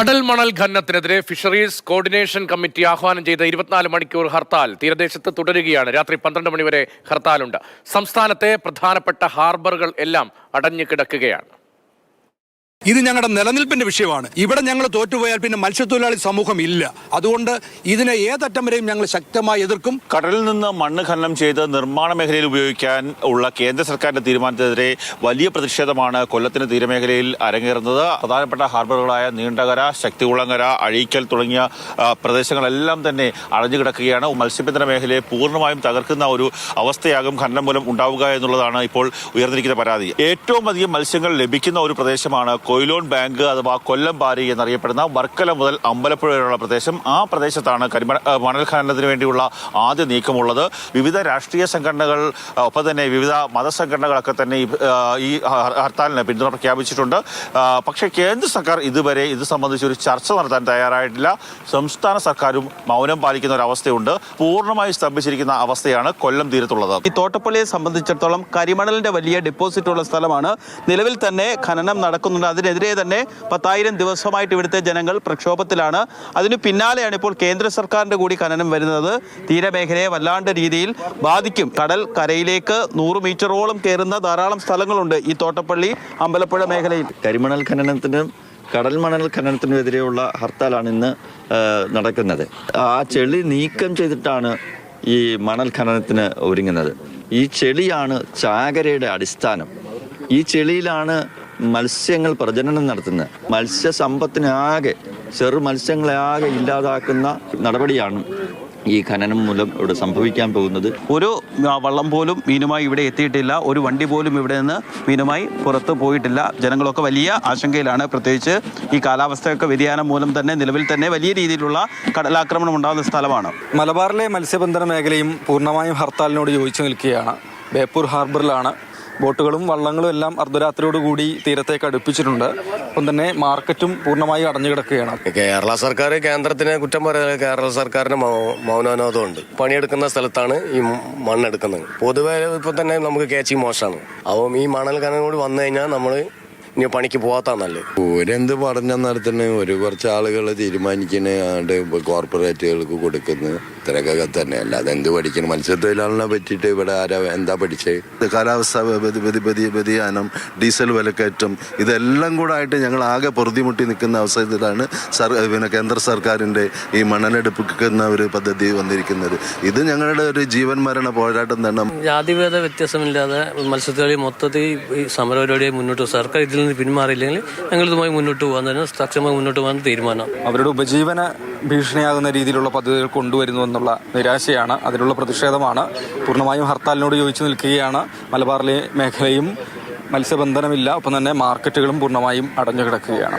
കടൽ മണൽ ഖനനത്തിനെതിരെ fisheries coordination committee ആഹ്വാനം ചെയ്ത ഇരുപത്തിനാല് മണിക്കൂർ ഹർത്താൽ തീരദേശത്ത് തുടരുകയാണ്. രാത്രി പന്ത്രണ്ട് മണിവരെ ഹർത്താലുണ്ട്. സംസ്ഥാനത്തെ പ്രധാനപ്പെട്ട ഹാർബറുകൾ എല്ലാം അടഞ്ഞു കിടക്കുകയാണ്. ഇത് ഞങ്ങളുടെ നിലനിൽപ്പിന്റെ വിഷയമാണ്. ഇവിടെ ഞങ്ങൾ തോറ്റുപോയാൽ പിന്നെ മത്സ്യത്തൊഴിലാളി സമൂഹം ഇല്ല. അതുകൊണ്ട് ഇതിനെ ഏതറ്റം വരെയും ഞങ്ങൾ ശക്തമായി എതിർക്കും. കടലിൽ നിന്ന് മണ്ണ് ഖനനം ചെയ്ത് നിർമ്മാണ മേഖലയിൽ ഉപയോഗിക്കാൻ ഉള്ള കേന്ദ്ര സർക്കാരിന്റെ തീരുമാനത്തിനെതിരെ വലിയ പ്രതിഷേധമാണ് കൊല്ലത്തിന് തീരമേഖലയിൽ അരങ്ങേറുന്നത്. പ്രധാനപ്പെട്ട ഹാർബറുകളായ നീണ്ടകര ശക്തികുളങ്ങര അഴീക്കൽ തുടങ്ങിയ പ്രദേശങ്ങളെല്ലാം തന്നെ അടഞ്ഞു കിടക്കുകയാണ് മത്സ്യബന്ധന മേഖലയെ പൂർണമായും തകർക്കുന്ന ഒരു അവസ്ഥയാകും ഖനനം മൂലം ഉണ്ടാവുക എന്നുള്ളതാണ് ഇപ്പോൾ ഉയർന്നിരിക്കുന്ന പരാതി. ഏറ്റവും അധികം മത്സ്യങ്ങൾ ലഭിക്കുന്ന ഒരു പ്രദേശമാണ് കൊയിലോൺ ബാങ്ക് അഥവാ കൊല്ലം പാരി എന്നറിയപ്പെടുന്ന വർക്കല മുതൽ അമ്പലപ്പുഴ വരെയുള്ള പ്രദേശം ആ പ്രദേശത്താണ് കരിമണ മണൽ ഖനനത്തിന് വേണ്ടിയുള്ള ആദ്യ നീക്കമുള്ളത്. വിവിധ രാഷ്ട്രീയ സംഘടനകൾ ഒപ്പം തന്നെ വിവിധ മതസംഘടനകളൊക്കെ തന്നെ ഈ, ഹർത്താലിന് പിന്തുണ പ്രഖ്യാപിച്ചിട്ടുണ്ട്. പക്ഷേ കേന്ദ്ര സർക്കാർ ഇതുവരെ ഇത് സംബന്ധിച്ച് ഒരു ചർച്ച നടത്താൻ തയ്യാറായിട്ടില്ല. സംസ്ഥാന സർക്കാരും മൗനം പാലിക്കുന്ന ഒരു അവസ്ഥയുണ്ട്. പൂർണമായി സ്തംഭിച്ചിരിക്കുന്ന അവസ്ഥയാണ് കൊല്ലം തീരത്തുള്ളത്. ഈ തോട്ടപ്പള്ളിയെ സംബന്ധിച്ചിടത്തോളം കരിമണലിന്റെ വലിയ ഡിപ്പോസിറ്റ് ഉള്ള സ്ഥലമാണ്. നിലവിൽ തന്നെ ഖനനം നടക്കുന്നുണ്ട്. അതിനെതിരെ തന്നെ പത്തായിരം ദിവസമായിട്ട് ഇവിടുത്തെ ജനങ്ങൾ പ്രക്ഷോഭത്തിലാണ്. അതിനു പിന്നാലെയാണ് ഇപ്പോൾ കേന്ദ്ര സർക്കാരിന്റെ കൂടി ഖനനം വരുന്നത്. തീരമേഖലയെ വല്ലാണ്ട് രീതിയിൽ ബാധിക്കും. കടൽ കരയിലേക്ക് നൂറ് മീറ്ററോളം കയറുന്ന ധാരാളം സ്ഥലങ്ങളുണ്ട് ഈ തോട്ടപ്പള്ളി അമ്പലപ്പുഴ മേഖലയിൽ. കരിമണൽ ഖനനത്തിനും കടൽ മണൽ ഖനനത്തിനുമെതിരെയുള്ള ഹർത്താലാണ് ഇന്ന് നടക്കുന്നത്. ആ ചെളി നീക്കം ചെയ്തിട്ടാണ് ഈ മണൽ ഖനനത്തിന് ഒരുങ്ങുന്നത്. ഈ ചെളിയാണ് ചാകരയുടെ അടിസ്ഥാനം. ഈ ചെളിയിലാണ് മത്സ്യങ്ങൾ പ്രജനനം നടത്തുന്ന മത്സ്യസമ്പത്തിനെ ആകെ ചെറു മത്സ്യങ്ങളെ ആകെ ഇല്ലാതാക്കുന്ന നടപടിയാണ് ഈ ഖനനം മൂലം ഇവിടെ സംഭവിക്കാൻ പോകുന്നത്. ഒരു വള്ളം പോലും മീനുമായി ഇവിടെ എത്തിയിട്ടില്ല. ഒരു വണ്ടി പോലും ഇവിടെ നിന്ന് മീനുമായി പുറത്ത് പോയിട്ടില്ല. ജനങ്ങളൊക്കെ വലിയ ആശങ്കയിലാണ്. പ്രത്യേകിച്ച് ഈ കാലാവസ്ഥയൊക്കെ വ്യതിയാനം മൂലം തന്നെ നിലവിൽ തന്നെ വലിയ രീതിയിലുള്ള കടലാക്രമണം ഉണ്ടാകുന്ന സ്ഥലമാണ്. മലബാറിലെ മത്സ്യബന്ധന മേഖലയും പൂർണമായും ഹർത്താലിനോട് ചോദിച്ചു നിൽക്കുകയാണ്. ബേപ്പൂർ ഹാർബറിലാണ് ബോട്ടുകളും വള്ളങ്ങളും എല്ലാം അർദ്ധരാത്രിയോടുകൂടി തീരത്തേക്ക് അടുപ്പിച്ചിട്ടുണ്ട്. ഒപ്പം തന്നെ മാർക്കറ്റും പൂർണമായി അടഞ്ഞു കിടക്കുകയാണ്. കേരള സർക്കാർ കേന്ദ്രത്തിനെ കുറ്റം പറയാതെ കേരള സർക്കാരിന് മൗനാനോദമുണ്ട് പണിയെടുക്കുന്ന സ്ഥലത്താണ് ഈ മണ്ണെടുക്കുന്നത്. പൊതുവെ ഇപ്പൊ തന്നെ നമുക്ക് കേച്ചി മോശമാണ്. അപ്പം ഈ മണൽ കനം കൂടി വന്നു കഴിഞ്ഞാൽ നമ്മൾ ഇനി പണിക്ക് പോകാത്ത നല്ലത്. ഓരെന്ത് പഠനം നടത്തുന്നു ഒരു കുറച്ച് ആളുകൾ തീരുമാനിക്കണ ആണ്ട് കോർപ്പറേറ്റുകൾക്ക് കൊടുക്കുന്നത് ഇത്രയൊക്കെ തന്നെ. അല്ലാതെ എന്ത് പഠിക്കണം? മത്സ്യത്തൊഴിലാളിനെ പറ്റിയിട്ട് ഇവിടെ ആരാ എന്താ പഠിച്ചത് കാലാവസ്ഥ വ്യതി- വ്യതി- വ്യതി- വ്യതിയാനം ഡീസൽ വിലക്കയറ്റം ഇതെല്ലാം കൂടെ ആയിട്ട് ഞങ്ങൾ ആകെ പൊറുതിമുട്ടി നിൽക്കുന്ന അവസരത്തിലാണ് സർ പിന്നെ കേന്ദ്ര സർക്കാരിന്റെ ഈ മണലെടുപ്പിക്കുന്ന ഒരു പദ്ധതി വന്നിരിക്കുന്നത്. ഇത് ഞങ്ങളുടെ ഒരു ജീവൻ മരണ പോരാട്ടം തന്നെ. ജാതിഭേദ വ്യത്യാസമില്ലാതെ മത്സ്യത്തൊഴിലാളി മൊത്തത്തിൽ ഈ സമരപരിപാടിയെ മുന്നോട്ട്. സർക്കാർ ഇതിൽ നിന്ന് പിന്മാറിയില്ലെങ്കിൽ ഞങ്ങൾ ഇതുമായി മുന്നോട്ട് പോകാൻ തന്നെ സക്ഷമമായി മുന്നോട്ട് പോകാൻ തീരുമാനം. അവരുടെ ഉപജീവന ഭീഷണിയാകുന്ന രീതിയിലുള്ള പദ്ധതികൾ കൊണ്ടുവരുന്നു എന്നുള്ള നിരാശയാണ്. അതിനുള്ള പ്രതിഷേധമാണ്. പൂർണമായും ഹർത്താലിനോട് യോജിച്ചു നിൽക്കുകയാണ് മലബാറിലെ മേഖലയും മത്സ്യബന്ധനമില്ല. ഒപ്പം തന്നെ മാർക്കറ്റുകളും പൂർണമായും അടഞ്ഞു കിടക്കുകയാണ്